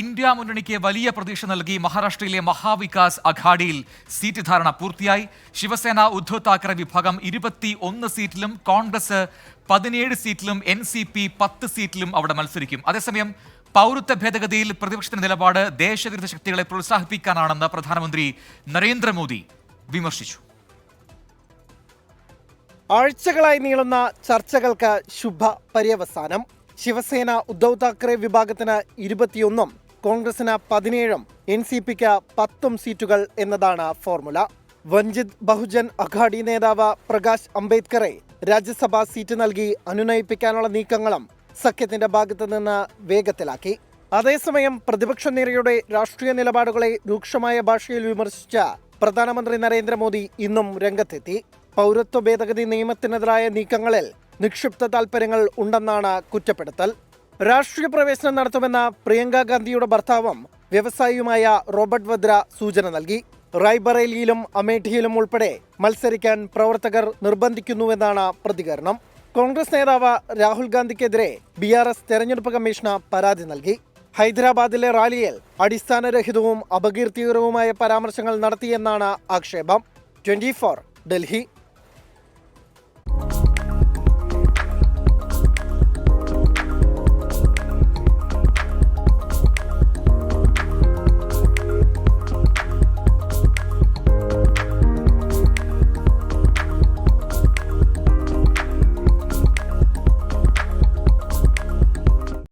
India മുന്നണിക്ക് വലിയ പ്രതീക്ഷ നൽകി മഹാരാഷ്ട്രയിലെ മഹാവികാസ് അഘാഡിയിൽ സീറ്റ് ധാരണ പൂർത്തിയായി. ശിവസേന ഉദ്ധവ് താക്കറെ വിഭാഗം ഇരുപത്തി ഒന്ന് സീറ്റിലും കോൺഗ്രസ് പതിനേഴ് സീറ്റിലും എൻ സി പി പത്ത് സീറ്റിലും അവിടെ മത്സരിക്കും. അതേസമയം പൗരത്വ ഭേദഗതിയിൽ പ്രതിപക്ഷത്തിന്റെ നിലപാട് ദേശവിരുദ്ധ ശക്തികളെ പ്രോത്സാഹിപ്പിക്കാനാണെന്ന് പ്രധാനമന്ത്രി നരേന്ദ്രമോദി വിമർശിച്ചു. ആഴ്ചകളായി നീളുന്ന ചർച്ചകൾക്ക് ശുഭ പര്യവസാനം ശിവസേന ഉദ്ധവ് താക്കറെ വിഭാഗത്തിന് ഇരുപത്തിയൊന്നും കോൺഗ്രസിന് പതിനേഴും എൻ സി പിക്ക് പത്തും സീറ്റുകൾ എന്നതാണ് ഫോർമുല. വഞ്ചിത് ബഹുജൻ അഘാഡി നേതാവ് പ്രകാശ് അംബേദ്കറെ രാജ്യസഭാ സീറ്റ് നൽകി അനുനയിപ്പിക്കാനുള്ള നീക്കങ്ങളും സഖ്യത്തിന്റെ ഭാഗത്തു നിന്ന് വേഗത്തിലാക്കി. അതേസമയം പ്രതിപക്ഷ നിരയുടെ രാഷ്ട്രീയ നിലപാടുകളെ രൂക്ഷമായ ഭാഷയിൽ വിമർശിച്ച പ്രധാനമന്ത്രി നരേന്ദ്രമോദി ഇന്നും രംഗത്തെത്തി. പൗരത്വ ഭേദഗതി നിയമത്തിനെതിരായ നീക്കങ്ങളിൽ നിക്ഷിപ്ത താൽപര്യങ്ങൾ ഉണ്ടെന്നാണ് കുറ്റപ്പെടുത്തൽ. രാഷ്ട്രീയ പ്രവേശനം നടത്തുമെന്ന പ്രിയങ്ക ഗാന്ധിയുടെ ഭർത്താവും വ്യവസായിയുമായ റോബർട്ട് വദ്ര സൂചന നൽകി. റായ്ബറേലിയിലും അമേഠിയിലും ഉൾപ്പെടെ മത്സരിക്കാൻ പ്രവർത്തകർ നിർബന്ധിക്കുന്നുവെന്നാണ് പ്രതികരണം. കോൺഗ്രസ് നേതാവ് രാഹുൽ ഗാന്ധിക്കെതിരെ ബി ആർ എസ് തെരഞ്ഞെടുപ്പ് കമ്മീഷന് പരാതി നൽകി. ഹൈദരാബാദിലെ റാലിയിൽ അടിസ്ഥാനരഹിതവും അപകീർത്തികരവുമായ പരാമർശങ്ങൾ നടത്തിയെന്നാണ് ആക്ഷേപം. ട്വന്റി ഡൽഹി